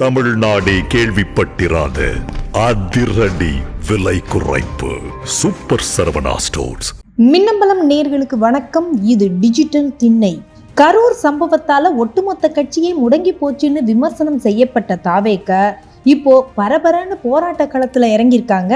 தமிழ்நாடு கேள்விப்பட்டிராத அதிரடி விலை குறைப்பு. Super Saravana stores. மின்னம்பலம் நேர்களுக்கு வணக்கம். இது டிஜிட்டல் திண்ணை. கரூர் சம்பவத்தால ஒட்டுமொத்த கட்சியே முடங்கி போச்சுன்னு விமர்சனம் செய்யப்பட்ட தாவேக்க இப்போ பரபரன்னு போராட்ட களத்துல இறங்கியிருக்காங்க.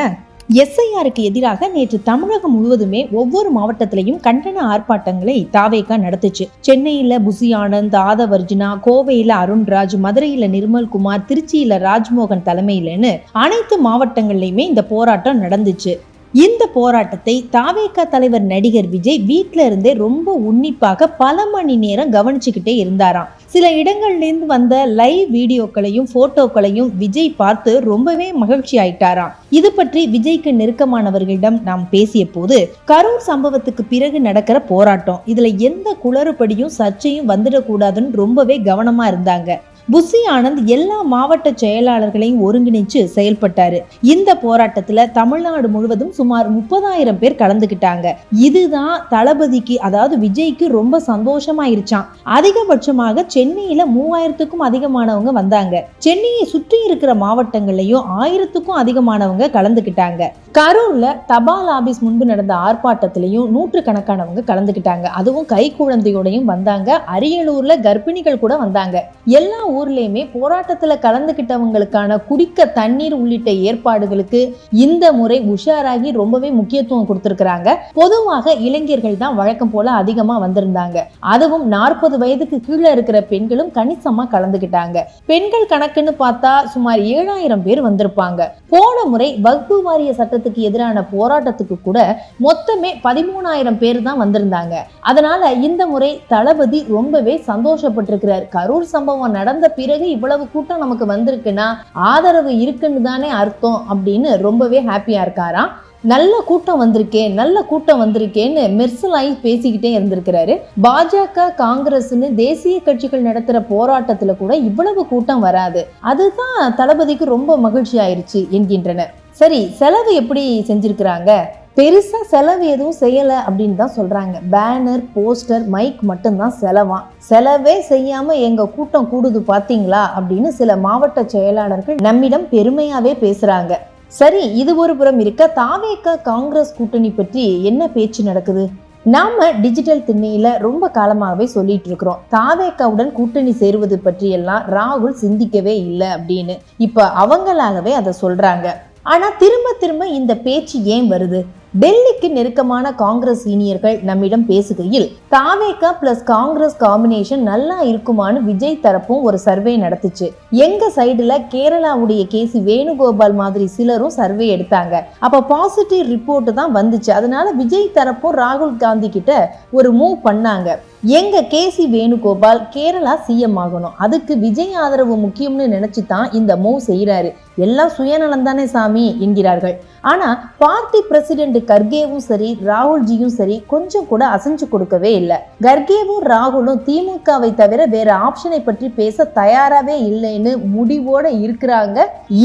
எஸ்ஐஆருக்கு எதிராக நேற்று தமிழகம் முழுவதுமே ஒவ்வொரு மாவட்டத்திலையும் கண்டன ஆர்ப்பாட்டங்களை தாவேகா நடத்துச்சு. சென்னையில புசி ஆனந்த் ஆதவர்ஜினா கோவையில அருண்ராஜ் மதுரையில நிர்மல்குமார் திருச்சியில ராஜ்மோகன் தலைமையிலன்னு அனைத்து மாவட்டங்கள்லயுமே இந்த போராட்டம் நடந்துச்சு. இந்த போராட்டத்தை தாவேகா தலைவர் நடிகர் விஜய் வீட்டில இருந்தே ரொம்ப உன்னிப்பாக பல மணி நேரம் கவனிச்சுக்கிட்டே இருந்தாராம். சில இடங்கள்லேருந்து வந்த லைவ் வீடியோக்களையும் போட்டோக்களையும் விஜய் பார்த்து ரொம்பவே மகிழ்ச்சி ஆயிட்டாராம். இது பற்றி விஜய்க்கு நெருக்கமானவர்களிடம் நாம் பேசிய போது கரூர் சம்பவத்துக்கு பிறகு நடக்கிற போராட்டம் இதுல எந்த குளறுபடியும் சர்ச்சையும் வந்துடக்கூடாதுன்னு ரொம்பவே கவனமா இருந்தாங்க. புசி ஆனந்த் எல்லா மாவட்ட செயலாளர்களையும் ஒருங்கிணைச்சு செயல்பட்டாரு. இந்த போராட்டத்துல தமிழ்நாடு முழுவதும் சுமார் முப்பதாயிரம் பேர் கலந்துக்கிட்டாங்க இதுதான் தளபதிக்கு அதாவது விஜய்க்கு ரொம்ப சந்தோஷமாயிருச்சான் அதிகபட்சமாக சென்னையில மூவாயிரத்துக்கும் அதிகமானவங்க வந்தாங்க. சென்னையை சுற்றி இருக்கிற மாவட்டங்கள்லயும் ஆயிரத்துக்கும் அதிகமானவங்க கலந்துக்கிட்டாங்க கரூர்ல தபால் ஆபீஸ் முன்பு நடந்த ஆர்ப்பாட்டத்திலையும் நூற்று கணக்கானவங்க கலந்துக்கிட்டாங்க அதுவும் கை குழந்தையோடையும் வந்தாங்க. அரியலூர்ல கர்ப்பிணிகள் கூட வந்தாங்க. எல்லா ஊர்லேயுமே போராட்டத்தில் கலந்துக்கிட்டவங்களுக்கான குடிக்க தண்ணீர் உள்ளிட்ட ஏற்பாடுகளுக்கு இந்த முறை உஷாராகி ரொம்பவே முக்கியத்துவம் கொடுத்துருக்குறாங்க. பொதுவாக இளைஞர்கள் தான் வழக்கம் போல அதிகமாக வந்திருந்தாங்க. அதுவும் நாற்பது வயதுக்கு கீழே இருக்கிற பெண்களும் கணிசமாக கலந்துக்கிட்டாங்க பெண்கள் கணக்குன்னு பார்த்தா சுமார் ஏழாயிரம் பேர் வந்திருப்பாங்க. போன முறை வகுப்பு வாரிய சட்டத்துக்கு எதிரான போராட்டத்துக்கு கூட மொத்தமே பதிமூணாயிரம் பேர் தான் வந்திருந்தாங்க. அதனால இந்த முறை தளபதி ரொம்பவே சந்தோஷப்பட்டிருக்கிறார். கரூர் சம்பவம் நடந்த பிறகு இவ்வளவு கூட்டம் நமக்கு வந்திருக்குன்னா ஆதரவு இருக்குன்னு தானே அர்த்தம் அப்படின்னு ரொம்பவே ஹாப்பியா இருக்காராம். நல்ல கூட்டம் வந்திருக்கேன் நல்ல கூட்டம் வந்திருக்கேன்னு மெர்சலாய் பேசிக்கிட்டே இருந்திருக்கிறாரு. பாஜக காங்கிரஸ்னு தேசிய கட்சிகள் நடத்துற போராட்டத்துல கூட இவ்வளவு கூட்டம் வராது. அதுதான் தளபதிக்கு ரொம்ப மகிழ்ச்சி ஆயிருச்சு என்கின்றனர். சரி செலவு எப்படி செஞ்சிருக்கிறாங்க? பெருசா செலவு எதுவும் செய்யல அப்படின்னு தான் சொல்றாங்க. பேனர் போஸ்டர் மைக் மட்டும்தான் செலவாம். செலவே செய்யாம எங்க கூட்டம் கூடுது பாத்தீங்களா அப்படின்னு சில மாவட்ட செயலாளர்கள் நம்மிடம் பெருமையாவே பேசுறாங்க. சரி இது ஒரு புறம் இருக்க தாவேக காங்கிரஸ் கூட்டணி பற்றி என்ன பேச்சு நடக்குது? நாம டிஜிட்டல் திண்ணையில ரொம்ப காலமாகவே சொல்லிட்டு இருக்கிறோம். தாவேக்காவுடன் கூட்டணி சேருவது பற்றியெல்லாம் ராகுல் சிந்திக்கவே இல்லை அப்படின்னு. இப்ப அவங்களாகவே அதை சொல்றாங்க. ஆனா திரும்ப திரும்ப இந்த பேச்சு ஏன் வருது? டெல்லிக்கு நெருக்கமான காங்கிரஸ் சீனியர்கள் நம்மிடம் பேசுகையில் தாவேகா பிளஸ் காங்கிரஸ் காம்பினேஷன் நல்லா இருக்குமான்னு விஜய் தரப்பும் ஒரு சர்வே நடத்துச்சு. எங்க சைடுல கேரளாவுடைய கேசி வேணுகோபால் மாதிரி சிலரும் சர்வே எடுத்தாங்க. அப்ப பாசிட்டிவ் ரிப்போர்ட் தான் வந்துச்சு. அதனால விஜய் தரப்பும் ராகுல் காந்தி கிட்ட ஒரு மூவ் பண்ணாங்க. எங்க கேசி வேணுகோபால் கேரளா சிஎம் ஆகணும். அதுக்கு விஜய் ஆதரவு முக்கியம்னு நினைச்சு தான் இந்த மூவ் செய்யறாரு எல்லாம் சுயநலம் தானே சாமி என்கிறார்கள். ஆனால் பார்ட்டி பிரசிடென்ட் கர்கேவும் சரி ராகுல்ஜியும் சரி கொஞ்சம் கூட அசைஞ்சு கொடுக்கவே இல்லை. கர்கேவும் ராகுலும் திமுகவை தவிர வேற ஆப்ஷனை பற்றி பேச தயாராகவே இல்லைன்னு முடிவோட இருக்கிறாங்க.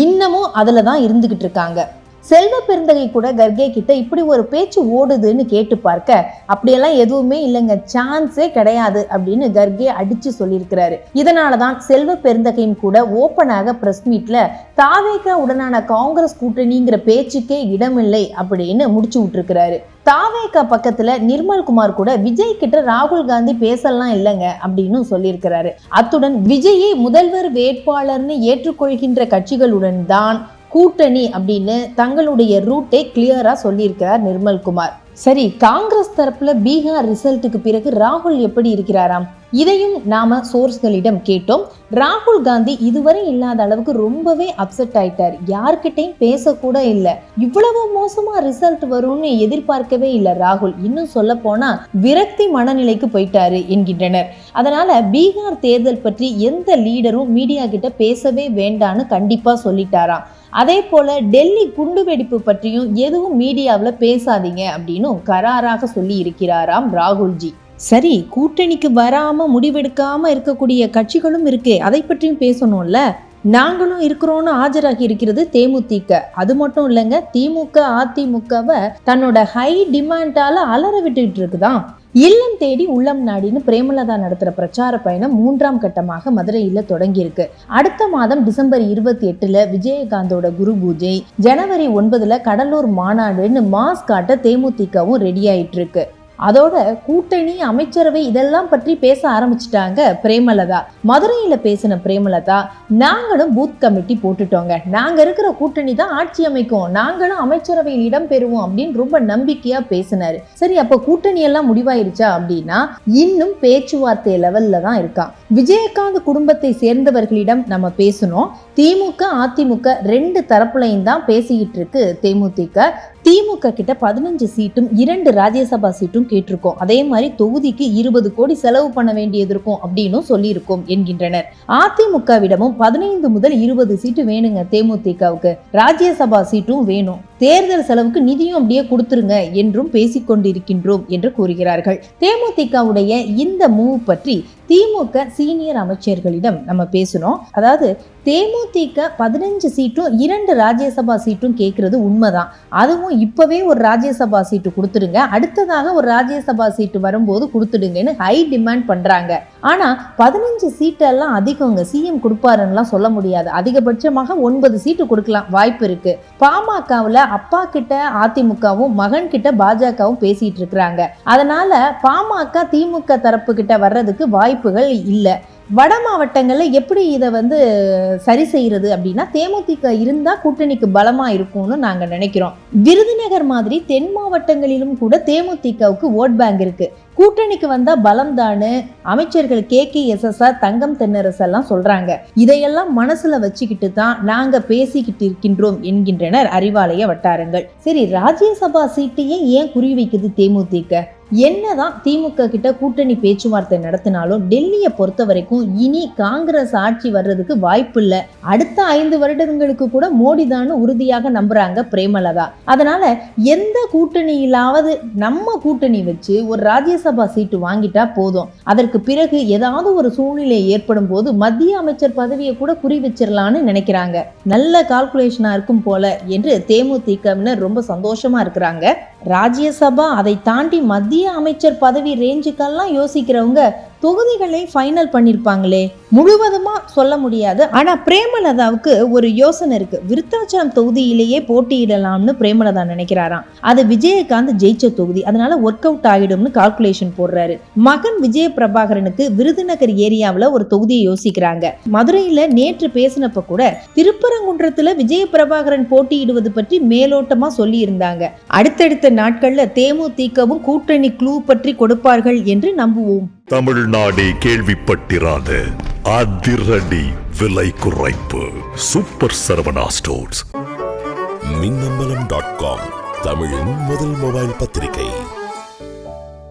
இன்னமும் அதில் தான் இருந்துகிட்டு இருக்காங்க. செல்வ பெருந்தகை கூட கர்கே கிட்ட இப்படி ஒரு பேச்சு ஓடுதுன்னு கேட்டு பார்க்க அப்படியெல்லாம் எதுவுமே இல்லைங்க. சான்ஸே கிடையாது அப்படின்னு கர்கே அடிச்சு சொல்லியிருக்கிறாரு. இதனால தான் செல்வ பெருந்தகையும் கூட ஓப்பனாக பிரஸ் மீட்ல தாவேகா உடனான காங்கிரஸ் கூட்டணிங்கிற பேச்சுக்கே இடமில்லை அப்படின்னு முடிச்சு விட்டுருக்கிறாரு. தாவேகா பக்கத்துல நிர்மல்குமார் கூட விஜய் கிட்ட ராகுல் காந்தி பேசலாம் இல்லைங்க அப்படின்னு சொல்லியிருக்கிறாரு. அத்துடன் விஜயை முதல்வர் வேட்பாளர்னு ஏற்றுக்கொள்கின்ற கட்சிகளுடன் தான் கூட்டணி அப்படின்னு தங்களுடைய ரூட்டை கிளியரா சொல்லியிருக்கிறார் நிர்மல்குமார். சரி காங்கிரஸ் தரப்புல பீகார் ரிசல்ட்டுக்கு பிறகு ராகுல் எப்படி இருக்கிறாராம்? இதையும் நாம சோர்ஸ்களிடம் கேட்டோம். ராகுல் காந்தி இதுவரை இல்லாத அளவுக்கு ரொம்பவே அப்செட் ஆயிட்டார். யார்கிட்டையும் பேசக்கூட இல்லை. இவ்வளவு மோசமா ரிசல்ட் வரும்னு எதிர்பார்க்கவே இல்லை ராகுல். இன்னும் சொல்ல போனா விரக்தி மனநிலைக்கு போயிட்டாரு என்கின்றனர். அதனால பீகார் தேர்தல் பற்றி எந்த லீடரும் மீடியா கிட்ட பேசவே வேண்டான்னு கண்டிப்பா சொல்லிட்டாராம். அதே போல் டெல்லி குண்டுவெடிப்பு பற்றியும் எதுவும் மீடியாவில் பேசாதீங்க அப்படின்னும் கராராக சொல்லி இருக்கிறாராம் ராகுல்ஜி. சரி கூட்டணிக்கு வராமல் முடிவெடுக்காமல் இருக்கக்கூடிய கட்சிகளும் இருக்கே அதை பற்றியும் பேசணும்ல? நாங்களும் இருக்கிறோன்னு ஆஜராகி இருக்கிறது தேமுதிக. அது மட்டும் இல்லைங்க திமுக அதிமுகவை தன்னோட ஹை டிமாண்டால அலற விட்டுட்டு இருக்குதான் இல்லம் தேடி உள்ளம் நாடின்னு பிரேமலதா நடத்துகிற பிரச்சார பயணம் மூன்றாம் கட்டமாக மதுரையில் தொடங்கியிருக்கு. அடுத்த மாதம் டிசம்பர் இருபத்தி எட்டில் விஜயகாந்தோட குரு பூஜை ஜனவரி ஒன்பதில் கடலூர் மாநாடுன்னு மாஸ் காட்ட தேமுதிகவும் ரெடி ஆயிட்டு இருக்கு அதோட கூட்டணி அமைச்சரவை இதெல்லாம் பற்றி பேச ஆரம்பிச்சிட்டாங்க பிரேமலதா. மதுரையில பேசின பிரேமலதா நாங்களும் பூத் கமிட்டி போட்டுட்டோங்க. நாங்க இருக்கிற கூட்டணி தான் ஆட்சி அமைக்கும். நாங்களும் அமைச்சரவையில் இடம் பெறுவோம் அப்படின்னு ரொம்ப நம்பிக்கையா பேசினாரு. சரி அப்ப கூட்டணி எல்லாம் முடிவாயிருச்சா அப்படின்னா இன்னும் பேச்சுவார்த்தை லெவல்ல தான் இருக்கான் விஜயகாந்த் குடும்பத்தை சேர்ந்தவர்களிடம் நம்ம பேசணும். திமுக அதிமுக ரெண்டு தரப்புலையும் தான் பேசிக்கிட்டு இருக்கு தேமுதிக. திமுக கிட்ட பதினஞ்சு சீட்டும் இரண்டு ராஜ்யசபா சீட்டும் கேட்டிருக்கோம். அதே மாதிரி தொகுதிக்கு இருபது கோடி செலவு பண்ண வேண்டியது இருக்கும் அப்படின்னும் சொல்லியிருக்கோம் என்கின்றனர். அதிமுகவிடமும் பதினைந்து முதல் இருபது சீட்டு வேணுங்க தேமுதிகவுக்கு. ராஜ்யசபா சீட்டும் வேணும். தேர்தல் செலவுக்கு நிதியும் அப்படியே கொடுத்துருங்க என்றும் பேசிக்கொண்டிருக்கின்றோம் என்று கூறுகிறார்கள். தேமுதிகவுடைய இந்த மூவ் பற்றி திமுக சீனியர் அமைச்சர்களிடம் நம்ம பேசணும் அதாவது தேமுதிக பதினஞ்சு சீட்டும் இரண்டு ராஜ்யசபா சீட்டும் கேட்கறது உண்மைதான். அதுவும் இப்போவே ஒரு ராஜ்யசபா சீட்டு கொடுத்துடுங்க. அடுத்ததாக ஒரு ராஜ்யசபா சீட்டு வரும்போது கொடுத்துடுங்கன்னு ஹை டிமாண்ட் பண்ணுறாங்க ஆனால் பதினஞ்சு சீட்டெல்லாம் அதிகங்க. சிஎம் கொடுப்பாருன்னெலாம் சொல்ல முடியாது. அதிகபட்சமாக ஒன்பது சீட்டு கொடுக்கலாம். வாய்ப்பு இருக்குது பாமகவில் அப்பா கிட்ட அதிமுகவும் மகன் கிட்ட பாஜகவும் பேசிகிட்டு இருக்கிறாங்க. அதனால் பாமக திமுக தரப்பு கிட்ட வர்றதுக்கு வாய்ப்புகள் இல்லை. வட மாவட்டங்களில் எப்படி இதை வந்து சரி செய்கிறது அப்படின்னா தேமுதிக இருந்தால் கூட்டணிக்கு பலமாக இருக்கும்னு நாங்கள் நினைக்கிறோம். விருதுநகர் மாதிரி தென் மாவட்டங்களிலும் கூட தேமுதிகவுக்கு ஓட் பேங்க் இருக்குது கூட்டணிக்கு வந்தால் பலம் தானு அமைச்சர்கள் K. K. SSR Thangam Thennarasu எல்லாம் சொல்கிறாங்க இதையெல்லாம் மனசில் வச்சுக்கிட்டு தான் நாங்கள் பேசிக்கிட்டு இருக்கின்றோம் என்கின்றனர் அறிவாலய வட்டாரங்கள். சரி ராஜ்யசபா சீட்டையே ஏன் குறி வைக்குது தேமுதிக? என்னதான் திமுக கிட்ட கூட்டணி பேச்சுவார்த்தை நடத்தினாலும் டெல்லியை பொறுத்த வரைக்கும் இனி காங்கிரஸ் ஆட்சி வர்றதுக்கு வாய்ப்பு இல்ல. அடுத்த ஐந்து வருடங்களுக்கு கூட மோடி தான் உறுதியாக நம்புறாங்க பிரேமலதா. அதனால எந்த கூட்டணியிலாவது நம்ம கூட்டணி வச்சு ஒரு ராஜ்யசபா சீட்டு வாங்கிட்டா போதும். அதற்கு பிறகு ஏதாவது ஒரு சூழ்நிலை ஏற்படும் போது மத்திய அமைச்சர் பதவியை கூட குறி வச்சிடலான்னு நினைக்கிறாங்க. நல்ல கால்குலேஷனா இருக்கும் போல என்று தேமுதிகவினர் ரொம்ப சந்தோஷமா இருக்கிறாங்க. ராஜ்யசபா அதை தாண்டி மத்திய அமைச்சர் பதவி ரேஞ்சுக்கெல்லாம் யோசிக்கிறவங்க தொகுதிகளை ஃபைனல் பண்ணியிருப்பாங்களே முழுவதுமா சொல்ல முடியாது. ஆனால் பிரேமலதாவுக்கு ஒரு யோசனை இருக்கு. விருத்தாச்சலம் தொகுதியிலேயே போட்டியிடலாம்னு பிரேமலதா நினைக்கிறாராம். அது விஜயகாந்த் ஜெயிச்ச தொகுதி. அதனால ஒர்க் அவுட் ஆகிடும்னு கால்குலேஷன் போடுறாரு. மகன் விஜய பிரபாகரனுக்கு விருதுநகர் ஏரியாவில் ஒரு தொகுதியை யோசிக்கிறாங்க. மதுரையில் நேற்று பேசினப்ப கூட திருப்பரங்குன்றத்தில் விஜய பிரபாகரன் போட்டியிடுவது பற்றி மேலோட்டமா சொல்லி இருந்தாங்க அடுத்தடுத்த நாட்கள்ல தேமுதிகவும் கூட்டணி க்ளூ பற்றி கொடுப்பார்கள் என்று நம்புவோம். தமிழ்நாடே கேள்விப்பட்டிராத அதிரடி விலை குறைப்பு. Super Saravana stores. Minnambalam dot com தமிழின் முதல் மொபைல் பத்திரிகை.